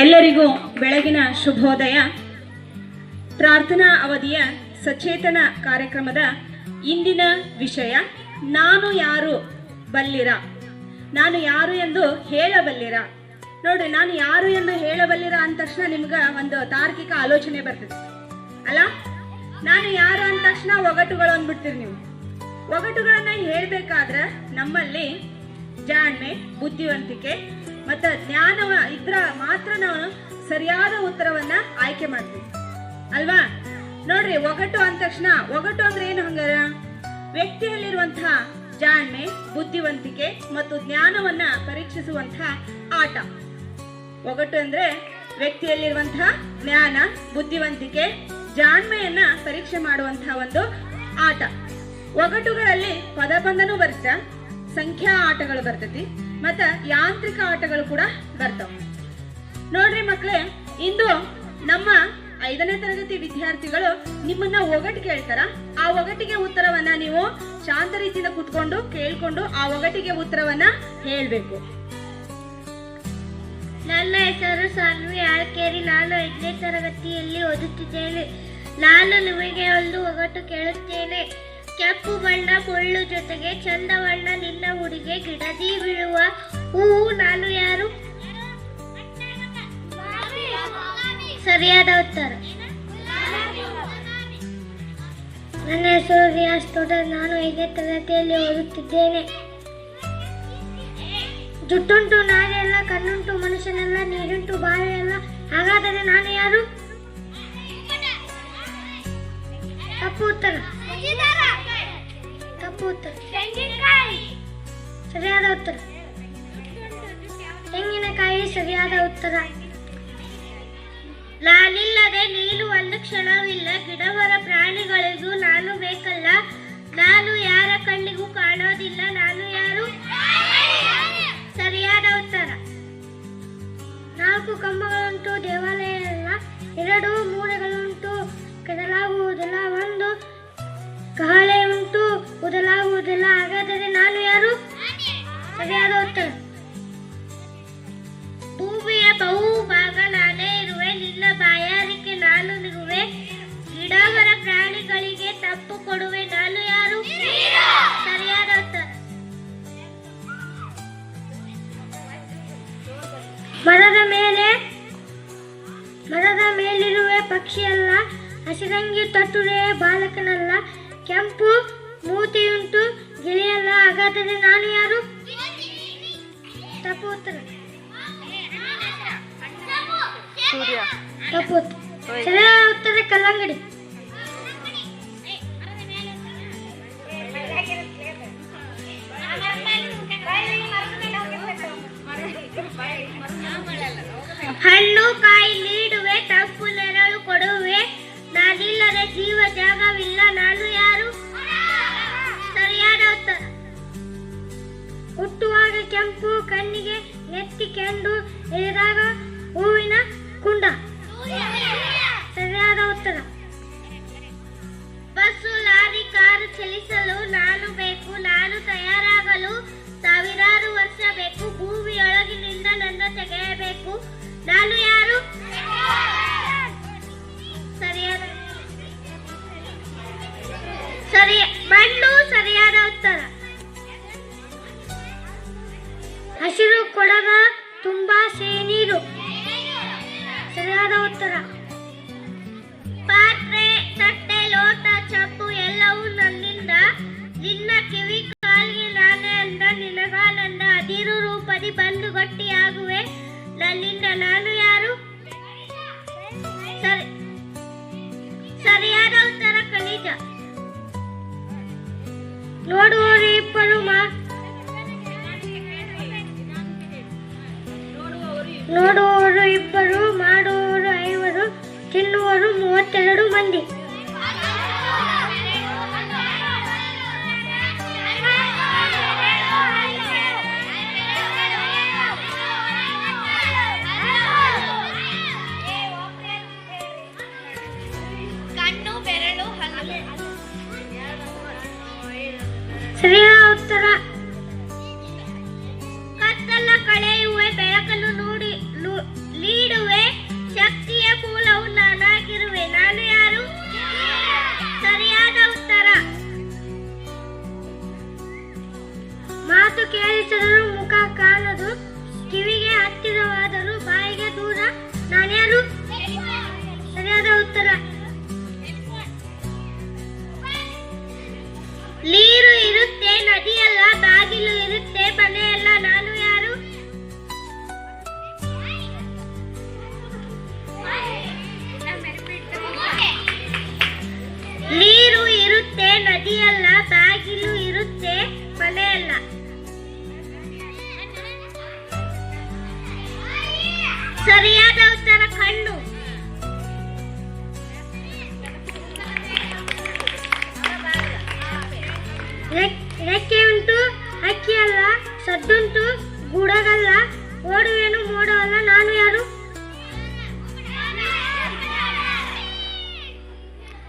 ಎಲ್ಲರಿಗೂ ಬೆಳಗಿನ ಶುಭೋದಯ. ಪ್ರಾರ್ಥನಾ ಅವಧಿಯ ಸಚೇತನ ಕಾರ್ಯಕ್ರಮದ ಇಂದಿನ ವಿಷಯ, ನಾನು ಯಾರು ಬಲ್ಲಿರ? ನಾನು ಯಾರು ಎಂದು ಹೇಳಬಲ್ಲಿರ? ನೋಡ್ರಿ, ನಾನು ಯಾರು ಎಂದು ಹೇಳಬಲ್ಲಿರ ಅಂದ ತಕ್ಷಣ ನಿಮ್ಗೆ ಒಂದು ತಾರ್ಕಿಕ ಆಲೋಚನೆ ಬರ್ತದೆ. ಅಲ್ಲ, ನಾನು ಯಾರು ಅಂದ ತಕ್ಷಣ ಒಗಟುಗಳು ಅಂದ್ಬಿಡ್ತೀರಿ ನೀವು? ಒಗಟುಗಳನ್ನ ಹೇಳ್ಬೇಕಾದ್ರೆ ನಮ್ಮಲ್ಲಿ ಜಾಣ್ಮೆ, ಬುದ್ಧಿವಂತಿಕೆ ಮತ್ತು ಜ್ಞಾನ ಇದ್ರ ಮಾತ್ರ ನಾವು ಸರಿಯಾದ ಉತ್ತರವನ್ನ ಆಯ್ಕೆ ಮಾಡ್ತೀವಿ ಅಲ್ವಾ? ನೋಡ್ರಿ, ಒಗಟು ಅಂದ ತಕ್ಷಣ, ಒಗಟು ಅಂದ್ರೆ ಏನು ಹಂಗಾರ? ವ್ಯಕ್ತಿಯಲ್ಲಿರುವಂತಹ ಜಾಣ್ಮೆ, ಬುದ್ಧಿವಂತಿಕೆ ಮತ್ತು ಜ್ಞಾನವನ್ನ ಪರೀಕ್ಷಿಸುವಂತಹ ಆಟ. ಒಗಟು ಅಂದ್ರೆ ವ್ಯಕ್ತಿಯಲ್ಲಿರುವಂತಹ ಜ್ಞಾನ, ಬುದ್ಧಿವಂತಿಕೆ, ಜಾಣ್ಮೆಯನ್ನ ಪರೀಕ್ಷೆ ಮಾಡುವಂತಹ ಒಂದು ಆಟ. ಒಗಟುಗಳಲ್ಲಿ ಪದಬಂಧನೂ ಬರ್ತ ಸಂಖ್ಯಾ ಆಟಗಳು ಬರ್ತೈತಿ. ಮತ್ತ ಯಾಂತ್ರಿಕ ಆಟಗಳು ಕೂಡ ಬರ್ತವೆ. ನೋಡ್ರಿ ಮಕ್ಕಳೇ ಇಂದು ನಮ್ಮ ಐದನೇ ತರಗತಿ ವಿದ್ಯಾರ್ಥಿಗಳು ನಿಮ್ಮನ್ನ ಒಗಟು ಕೇಳ್ತಾರ. ಆ ಒಗಟಿಗೆ ಉತ್ತರವನ್ನ ನೀವು ಶಾಂತ ರೀತಿಯಿಂದ ಕುತ್ಕೊಂಡು ಕೇಳ್ಕೊಂಡು ಆ ಒಗಟಿಗೆ ಉತ್ತರವನ್ನ ಹೇಳ್ಬೇಕು. ನನ್ನ ಹೆಸರು ಸಾನ್ವಿ ಆಳ್ಕೇರಿ. ನಾನು ಐದನೇ ತರಗತಿಯಲ್ಲಿ ಓದುತ್ತಿದ್ದೇನೆ. ನಾನು ನಿಮಗೆ ಒಂದು ಒಗಟು ಕೇಳುತ್ತೇನೆ. ಕೆಂಪು ಬಣ್ಣ, ಮುಳ್ಳು ಜೊತೆಗೆ ಚಂದ ಬಣ್ಣ, ನಿನ್ನ ಹುಡುಗೆ ಗಿಡದಿ ಹೂವು ನಾನು ಯಾರು? ಸರಿಯಾದ ಉತ್ತರ. ನನ್ನ ಹೆಸರು ರಿಯಾಸ್ ಸ್ಟೂಡೆಂಟ್ ನಾನು ಐದನೇ ತರಗತಿಯಲ್ಲಿ ಓದುತ್ತಿದ್ದೇನೆ. ಜುಟ್ಟುಂಟು ನಾನೆಲ್ಲ ಕಣ್ಣುಂಟು, ಮನುಷ್ಯನೆಲ್ಲ, ನೀರುಂಟು ಬಾವಿಯಲ್ಲ ಹಾಗಾದರೆ ನಾನು ಯಾರು? ತಪ್ಪು ಉತ್ತರ. ತಪ್ಪು ಉತ್ತರ. ಸರಿಯಾದ ಉತ್ತರ. ತೆಂಗಿನಕಾಯಿ ಸರಿಯಾದ ಉತ್ತರ. ನಾನಿಲ್ಲದೆ ನೀನು ಒಂದು ಕ್ಷಣವಿಲ್ಲ ಗಿಡವರ ಪ್ರಾಣಿಗಳಿಗೂ ನಾನು ಬೇಕಲ್ಲ. ನಾನು ಯಾರ ಕಣ್ಣಿಗೂ ಕಾಣೋದಿಲ್ಲ, ನಾನು ಯಾರು? ಸರಿಯಾದ ಉತ್ತರ. ನಾಲ್ಕು ಕಂಬಗಳುಂಟು ದೇವಾಲಯ ಎಲ್ಲ ಎರಡು ಮೂಲೆಗಳುಂಟು, ಕೆದಲಾಗುವುದಿಲ್ಲ. ಒಂದು ಕಹಳೆ ಉಂಟು ಉದಲಾಗುವುದಿಲ್ಲ. ಹಾಗಾದರೆ ನಾನು ಯಾರು? ಸರಿಯಾದ ಉತ್ತರ. ತಪ್ಪು ಕೊಡುವೆ. ನಾನು ಯಾರು? ಸರಿಯಾದ ಉತ್ತರ. ಮರದ ಮೇಲೆ ಮರದ ಮೇಲಿರುವೆ ಪಕ್ಷಿಯಲ್ಲ ಹಸಿರಂಗಿ ತಟ್ಟುರೆ ಬಾಲಕನಲ್ಲ ಕೆಂಪು ಮೂತಿಯುಂಟು ಗಿಳಿಯಲ್ಲ ಹಾಗಾದರೆ ನಾನು ಯಾರು? ತಪ್ಪು ಉತ್ತರ. ಸೂರ್ಯ ತಪ್ಪು ಉತ್ತರ. ಸರಿಯಾದ ಉತ್ತರ ಕಲ್ಲಂಗಡಿ. ಕಾಯಿ ನೀಡುವೆ ತಪ್ಪು ನೆರಳು ಕೊಡುವೆ. ನಾನಿಲ್ಲದೆ ಜೀವ ಜಾಗವಿಲ್ಲ, ನಾನು ಯಾರು? ಸರಿಯಾದ ಉತ್ತರ. ಹುಟ್ಟುವಾಗ ಕೆಂಪು, ಕಣ್ಣಿಗೆ ನೆತ್ತಿ ಕೆಂಡು ಇಳಿದಾಗ ಹೂವಿನ ಕುಂಡ. ಸರಿಯಾದ ಉತ್ತರ. ಬಸ್ಸು, ಲಾರಿ, ಕಾರು ಚಲಿಸಲು ನಾನು ಬೇಕು, ನಾನು ತಯಾರಾಗಲು ಸಾವಿರಾರು ವರ್ಷ ಬೇಕು, ಭೂಮಿಯೊಳಗಿನಿಂದ ನನ್ನ ತೆಗೆಯಬೇಕು. ನಾನು ಸರಿ ಸರಿಯಾದ ಉತ್ತರ. ಹಸಿರು ಕೊಡಗ ತುಂಬಾ ಸೇನೀರು. ನೀರು ಸರಿಯಾದ ಉತ್ತರ. ಪಾತ್ರೆ, ತಟ್ಟೆ, ಲೋಟ, ಚಪ್ಪು ಎಲ್ಲವೂ ನನ್ನಿಂದ. ನಿನ್ನ ಕಿವಿ, ಕಾಲಿಗೆ ನಾನೇ ಅಂದ, ನಿನಗಾನಂದ ಅದಿರು ರೂಪದಿ ಬಂದು ಗಟ್ಟಿಯಾಗುವೆ. ನನ್ನಿಂದ ನಾನು ಯಾರು? ಸರಿ. ಸರಿಯಾದ ಉತ್ತರ ಖನಿಜ ನೋಡುವವರು ಇಬ್ಬರು ನೋಡುವವರು ಇಬ್ಬರು ಮಾಡುವವರು ಐವರು ತಿನ್ನುವರು ಮೂವತ್ತೆರಡು ಮಂದಿ. ಮತ್ತೆ ನದಿಯಲ್ಲ ಬಾಗಿಲು ಇರುತ್ತೆ, ಮನೆಯಲ್ಲ. ಸರಿಯಾದ ಉತ್ತರ ಕಣ್ಣು ರೆಕ್ಕೆ ಉಂಟು? ಅಕ್ಕಿಯಲ್ಲ ಸದ್ದುಂಟು, ಗುಡಗಲ್ಲ, ಓಡುವೇನು, ಮೋಡವಲ್ಲ, ನಾನು ಯಾರು?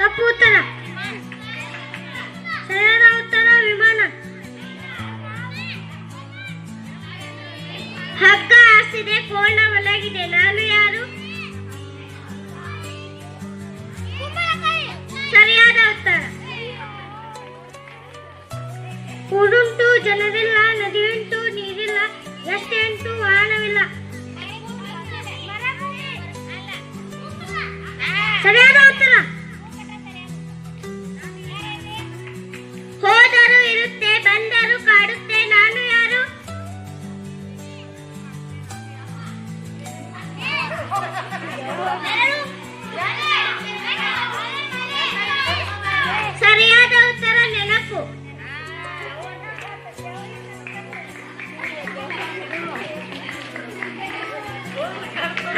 ತಪ್ಪು ಉತ್ತರ. ಹಾಸಿದೆ ಕೋಣ ಮಲಗಿದೆ ನಾನು ಯಾರು? ಸರಿಯಾದ ಉತ್ತರ. ಊರುಂಟು ಜನರಿಲ್ಲ ನದಿಯುಂಟು ನೀರಿಲ್ಲ ಉಂಟು ವಾಹನವಿಲ್ಲ. ಸರಿಯಾದ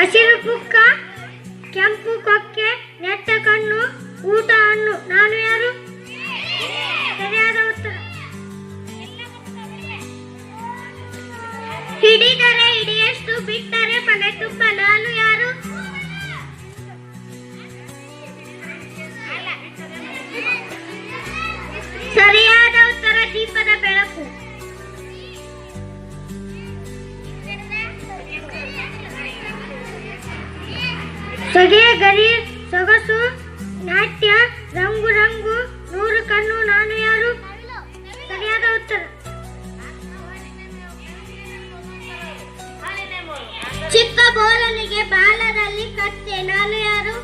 ಹಸಿರು ಪುಕ್ಕ ಕೆಂಪು ಕೊಕ್ಕೆ ಸಗೆ ಗರಿ ಸೊಗಸು, ನಾಟ್ಯ, ರಂಗು ರಂಗು, ನೂರು ಕಣ್ಣು, ನಾನು ಯಾರು? ಸರಿಯಾದ ಉತ್ತರ. ಚಿಕ್ಕ ಬೋರನಿಗೆ ಬಾಲದಲ್ಲಿ ಕತ್ತೆ, ನಾನು ಯಾರು?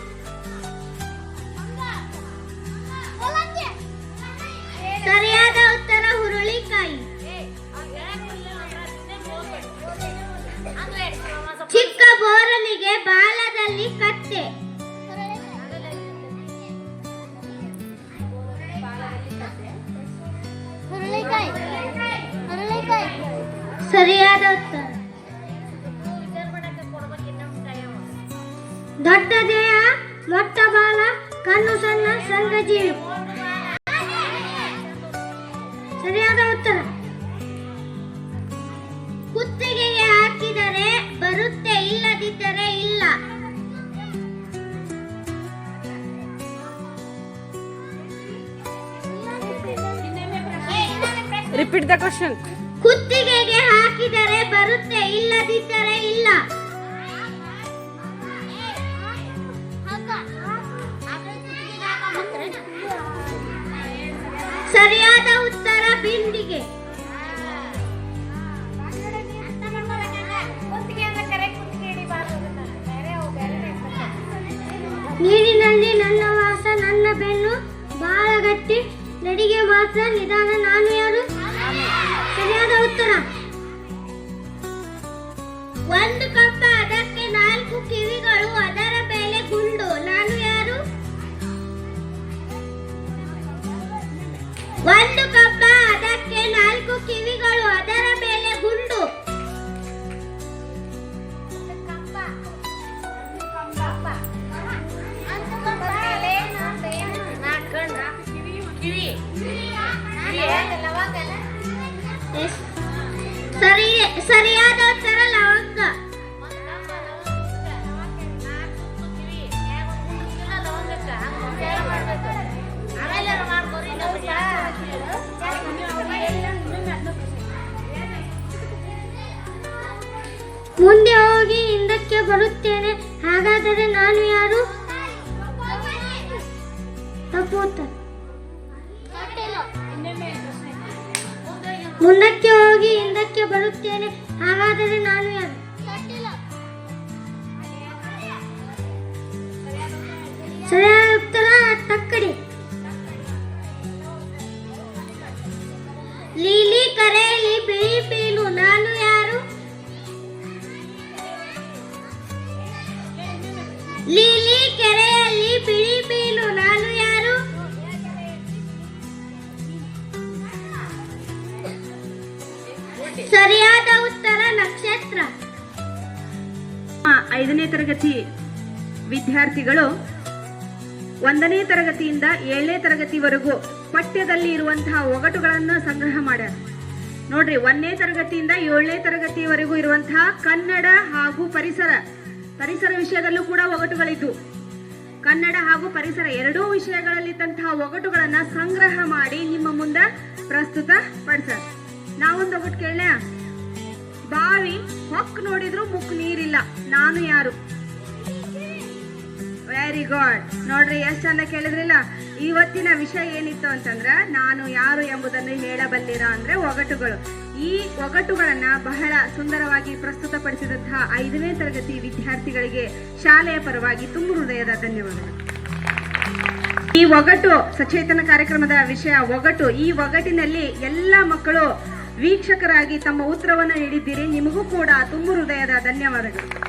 ಸರಿಯಾದ ಉತ್ತರ ಹುರುಳಿಕಾಯಿ ಚಿಕ್ಕ ಬೋರನಿಗೆ ಬಾಲದಲ್ಲಿ ಕತ್ತೆ ಸರಿಯಾದ ಉತ್ತರ. ದೊಡ್ಡ ದೇಹ ಮೊಟ್ಟ ಬಾಲ ಕಣ್ಣು ಸಣ್ಣ ಸಣ್ಣ ಜೀವಿ. ಸರಿಯಾದ ಉತ್ತರ. ಕುತ್ತಿಗೆಗೆ ಹಾಕಿದರೆ ಬರುತ್ತೆ ಇಲ್ಲದಿದ್ದರೆ ಇಲ್ಲ. Repeat the question. ಕುತ್ತಿಗೆಗೆ ಹಾಕಿದರೆ ಬರುತ್ತೆ, ಇಲ್ಲದಿದ್ದರೆ ಇಲ್ಲ ಸರಿಯಾದ ಉತ್ತರ ಬಿಂದಿಗೆ ನೀರಿನಲ್ಲಿ ನನ್ನ ವಾಸ, ನನ್ನ ಬೆನ್ನು ಬಾಳ ಗಟ್ಟಿ ನಡಿಗೆ ಮಾತ್ರ, ನಿಧಾನ, ನಾನು ಒಂದು ಮುಂದೆ ಹೋಗಿ ಹಿಂದಕ್ಕೆ ಬರುತ್ತೇನೆ. ಹಾಗಾದರೆ ನಾನು ಯಾರು? ತಪ್ಪು ಮುಂದಕ್ಕೆ ಹೋಗಿ ಹಿಂದಕ್ಕೆ ಬರುತ್ತೇನೆ. ಹಾಗಾದರೆ ನಾನು ಯಾರು? ಸರಿಯಾದ ಉತ್ತರ ಸರಿಯಾದ ಉತ್ತರ ನಕ್ಷತ್ರ. ಐದನೇ ತರಗತಿ ವಿದ್ಯಾರ್ಥಿಗಳು ಒಂದನೇ ತರಗತಿಯಿಂದ ಏಳನೇ ತರಗತಿವರೆಗೂ ಪಠ್ಯದಲ್ಲಿ ಇರುವಂತಹ ಒಗಟುಗಳನ್ನು ಸಂಗ್ರಹ ಮಾಡ್ಯಾರ. ನೋಡ್ರಿ, ಒಂದನೇ ತರಗತಿಯಿಂದ ಏಳನೇ ತರಗತಿವರೆಗೂ ಇರುವಂತಹ ಕನ್ನಡ ಹಾಗೂ ಪರಿಸರ ಪರಿಸರ ವಿಷಯದಲ್ಲೂ ಕೂಡ ಒಗಟುಗಳಿದ್ದು ಕನ್ನಡ ಹಾಗೂ ಪರಿಸರ ಎರಡೂ ವಿಷಯಗಳಲ್ಲಿದ್ದಂತಹ ಒಗಟುಗಳನ್ನು ಸಂಗ್ರಹ ಮಾಡಿ ನಿಮ್ಮ ಮುಂದೆ ಪ್ರಸ್ತುತ ಪಡಿಸ್ಯಾರ ನಾವೊಂದು ಹೋಗ್ಬಿಟ್ಟು ಕೇಳ ಬಾವಿ ಹೊಕ್ ನೋಡಿದ್ರು ಮುಕ್ ನೀರಿಲ್ಲ. ನಾನು ಯಾರು? ವೆರಿ ಗುಡ್ ನೋಡ್ರಿ, ಎಷ್ಟು ಚಂದ ಕೇಳಿದ್ರಿಲ್ಲ? ಇವತ್ತಿನ ವಿಷಯ ಏನಿತ್ತು ಅಂತಂದ್ರೆ, ನಾನು ಯಾರು ಎಂಬುದನ್ನು ಹೇಳಬಲ್ಲಿರ ಅಂದ್ರೆ ಒಗಟುಗಳು. ಈ ಒಗಟುಗಳನ್ನ ಬಹಳ ಸುಂದರವಾಗಿ ಪ್ರಸ್ತುತಪಡಿಸಿದಂತಹ ಐದನೇ ತರಗತಿ ವಿದ್ಯಾರ್ಥಿಗಳಿಗೆ ಶಾಲೆಯ ಪರವಾಗಿ ತುಂಬ ಹೃದಯದ ಧನ್ಯವಾದಗಳು. ಈ ಒಗಟು, ಸಚೇತನ ಕಾರ್ಯಕ್ರಮದ ವಿಷಯ ಒಗಟು. ಈ ಒಗಟಿನಲ್ಲಿ ಎಲ್ಲ ಮಕ್ಕಳು ವೀಕ್ಷಕರಾಗಿ ತಮ್ಮ ಉತ್ತರವನ್ನು ನೀಡಿದ್ದೀರಿ. ನಿಮಗೂ ಕೂಡ ತುಂಬು ಹೃದಯದ ಧನ್ಯವಾದಗಳು.